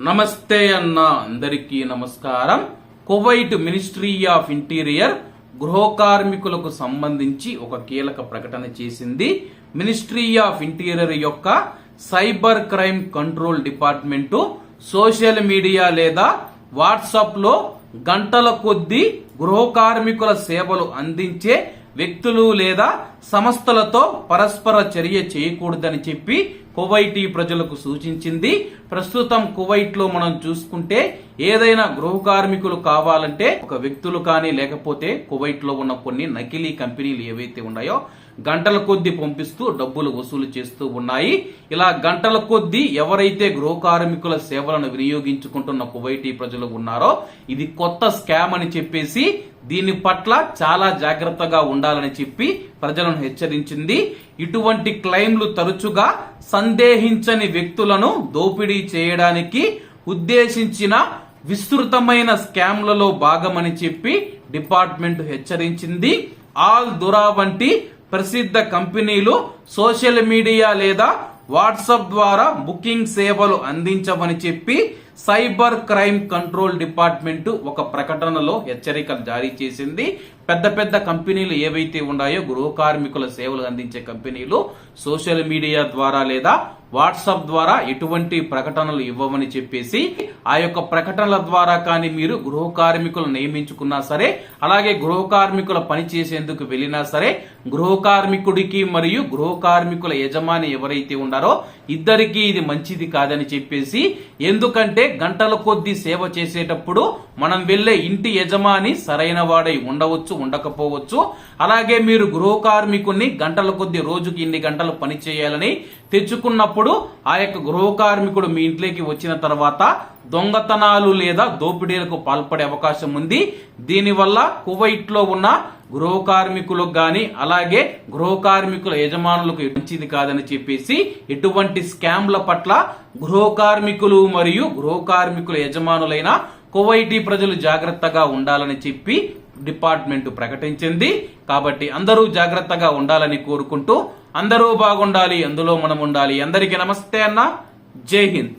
నమస్తే అన్న అందరికీ నమస్కారం. కువైట్ మినిస్ట్రీ ఆఫ్ ఇంటీరియర్ గృహ కార్మికులకు సంబంధించి ఒక కీలక ప్రకటన చేసింది. మినిస్ట్రీ ఆఫ్ ఇంటీరియర్ యొక్క cyber crime control department social media లేదా వాట్సాప్లో గంటల కొద్దీ గృహ కార్మికుల సేవలు అందించే వ్యక్తులు లేదా సంస్థలతో పరస్పర చర్య చేయకూడదని చెప్పి కువైటీ ప్రజలకు సూచించింది. ప్రస్తుతం కువైట్లో మనం చూసుకుంటే ఏదైనా గృహ కార్మికులు కావాలంటే ఒక వ్యక్తులు కానీ లేకపోతే కువైట్లో ఉన్న కొన్ని నకిలీ కంపెనీలు ఏవైతే ఉన్నాయో గంటల కొద్దీ పంపిస్తూ డబ్బులు వసూలు చేస్తూ ఉన్నాయి. ఇలా గంటల కొద్దీ ఎవరైతే గృహ కార్మికుల సేవలను వినియోగించుకుంటున్న కువైటీ ప్రజలు ఉన్నారో ఇది కొత్త స్కామ్ అని చెప్పేసి దీని పట్ల చాలా జాగ్రత్తగా ఉండాలని చెప్పి ప్రజలను హెచ్చరించింది. ఇటువంటి క్లెయిమ్లు తరచుగా సందేహించని వ్యక్తులను దోపిడీ చేయడానికి ఉద్దేశించిన విస్తృతమైన స్కామ్లలో భాగమని చెప్పి డిపార్ట్మెంట్ హెచ్చరించింది. ఆల్ దురా వంటి ప్రసిద్ధ కంపెనీలు సోషల్ మీడియా లేదా వాట్సాప్ ద్వారా బుకింగ్ సేవలు అందించమని చెప్పి సైబర్ క్రైమ్ కంట్రోల్ డిపార్ట్మెంట్ ఒక ప్రకటనలో హెచ్చరికలు జారీ చేసింది. పెద్ద పెద్ద కంపెనీలు ఏవైతే ఉన్నాయో గృహ కార్మికుల సేవలు అందించే కంపెనీలు సోషల్ మీడియా ద్వారా లేదా వాట్సాప్ ద్వారా ఎటువంటి ప్రకటనలు ఇవ్వమని చెప్పేసి ఆ యొక్క ప్రకటనల ద్వారా కానీ మీరు గృహ కార్మికులు నియమించుకున్నా సరే అలాగే గృహ కార్మికుల పని చేసేందుకు వెళ్ళినా సరే గృహ కార్మికుడికి మరియు గృహ కార్మికుల యజమాని ఎవరైతే ఉన్నారో ఇద్దరికీ ఇది మంచిది కాదని చెప్పేసి ఎందుకంటే గంటల కొద్దీ సేవ చేసేటప్పుడు మనం వెళ్ళే ఇంటి యజమాని సరైన వాడై ఉండవచ్చు ఉండకపోవచ్చు. అలాగే మీరు గృహ కార్మికుడిని గంటల కొద్ది రోజుకి ఇన్ని గంటలు పని చేయాలని తెచ్చుకున్నప్పుడు ఆ యొక్క గృహ కార్మికుడు మీ ఇంట్లోకి వచ్చిన తర్వాత దొంగతనాలు లేదా దోపిడీలకు పాల్పడే అవకాశం ఉంది. దీనివల్ల కువైట్లో ఉన్న గృహ కార్మికులకు గాని అలాగే గృహ కార్మికుల యజమానులకు మంచిది కాదని చెప్పేసి ఎటువంటి స్కామ్ల పట్ల గృహ కార్మికులు మరియు గృహ కార్మికుల యజమానులైన కువైటీ ప్రజలు జాగ్రత్తగా ఉండాలని చెప్పి డిపార్ట్మెంట్ ప్రకటించింది. కాబట్టి అందరూ జాగ్రత్తగా ఉండాలని కోరుకుంటూ అందరూ బాగుండాలి అందులో మనం ఉండాలి అందరికీ నమస్తే అన్న. జై హింద్.